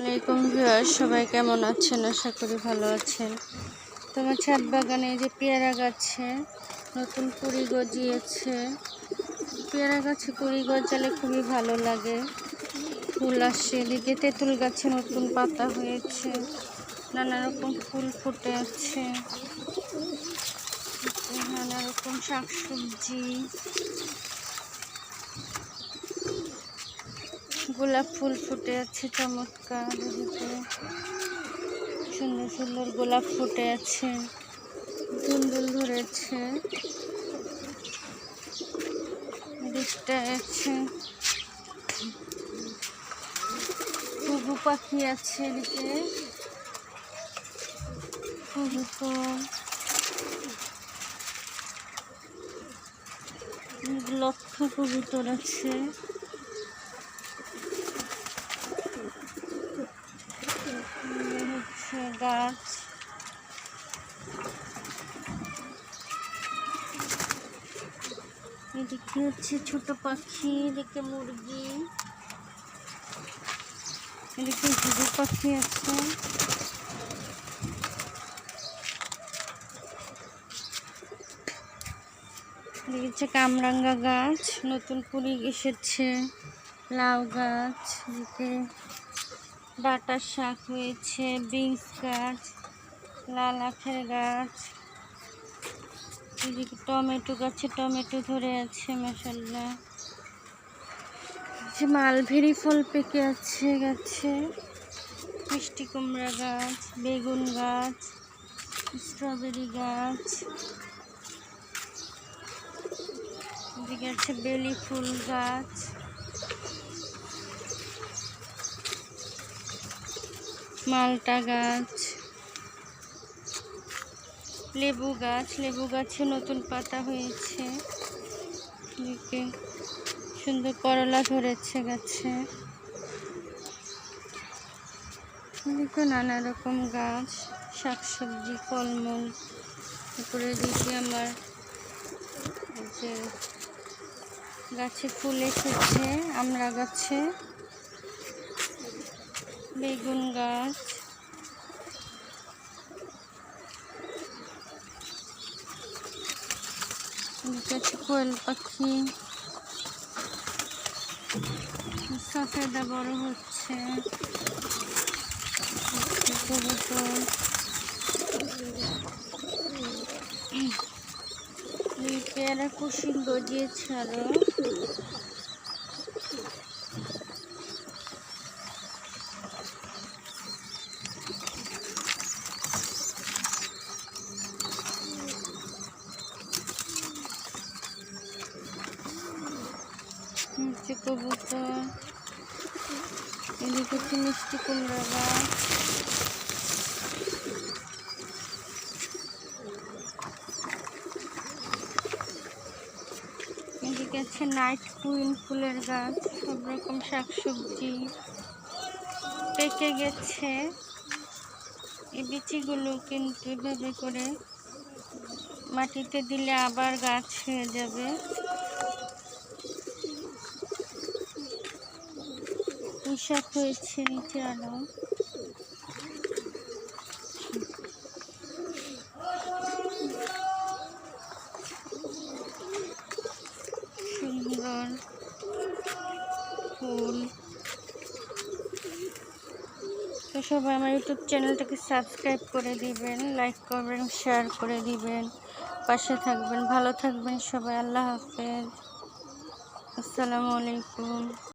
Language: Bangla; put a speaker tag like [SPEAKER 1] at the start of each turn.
[SPEAKER 1] ওয়ালাইকুম ভিউয়ার সবাই কেমন আছেন? আশা করি ভালো আছেন। তোমার ছাদ বাগানে যে পেয়ারা গাছে নতুন কুড়ি গজিয়েছে, পেয়ারা গাছে কুড়ি গজালে খুবই ভালো লাগে। ফুল আসছে এদিকে, তেঁতুল গাছে নতুন পাতা হয়েছে, নানা রকম ফুল ফুটে আছে, নানা রকম শাকসবজি। গোলাপ ফুল ফুটে আছে চমৎকার সুন্দর সুন্দর গোলাপ ফুটে আছে, দুলদুল ধরেছে এদিকটা আছে। ঘুঘু পাখি আছে এদিকে। ঘুঘু তো লক্ষ কবুতর আছে এই হচ্ছে গাছ। এদিকে হচ্ছে ছোট পাখি, এদিকে মুরগি। এদিকে ঘুঘু পাখি আছে। হচ্ছে কামরাঙ্গা গাছ, নতুন কুড়ি এসেছে, লাউ গাছ, এদিকে ডাটা শাক হয়েছে, বিনস গাছ, লাল আখের গাছ, এদিকে টমেটো গাছে টমেটো ধরে আছে মশাল্লা যে মালভেরি ফল পেকে আছে গাছে। মিষ্টি কুমড়া গাছ, বেগুন গাছ, স্ট্রবেরি গাছ। এদিকে আছে বেলি ফুল গাছ। মালটা গাছ, লেবু গাছ, লেবু গাছে নতুন পাতা হয়েছে। এদিকে সুন্দর করলা ধরেছে গাছে। এদিকে নানা রকম গাছ, শাকসবজি, ফলমূল। তারপরে দিকে আমার যে গাছে ফুল এসেছে আমরা গাছে। বেগুন গাছ। কোয়েল পাখি। সফেদা বড় হচ্ছে। কবুতর পেয়ারা কুশি গজিয়েছে আরও। মিষ্টি কবুতর, এদিকে হচ্ছে মিষ্টি কুমড়া গাছ। এদিকে আছে নাইট কুইন ফুলের গাছ, সব রকম শাকসবজি। পেকে গেছে। এই বিচিগুলো কিন্তু এভাবে করে মাটিতে দিলে আবার গাছ হয়ে যাবে। পোশাক হয়েছে নিচে আলো সুন্দর ফুল। তো সবাই আমার ইউটিউব চ্যানেলটাকে সাবস্ক্রাইব করে দিবেন, লাইক করবেন, শেয়ার করে দিবেন, পাশে থাকবেন, ভালো থাকবেন সবাই, আল্লাহ হাফেজ। আসসালামু আলাইকুম।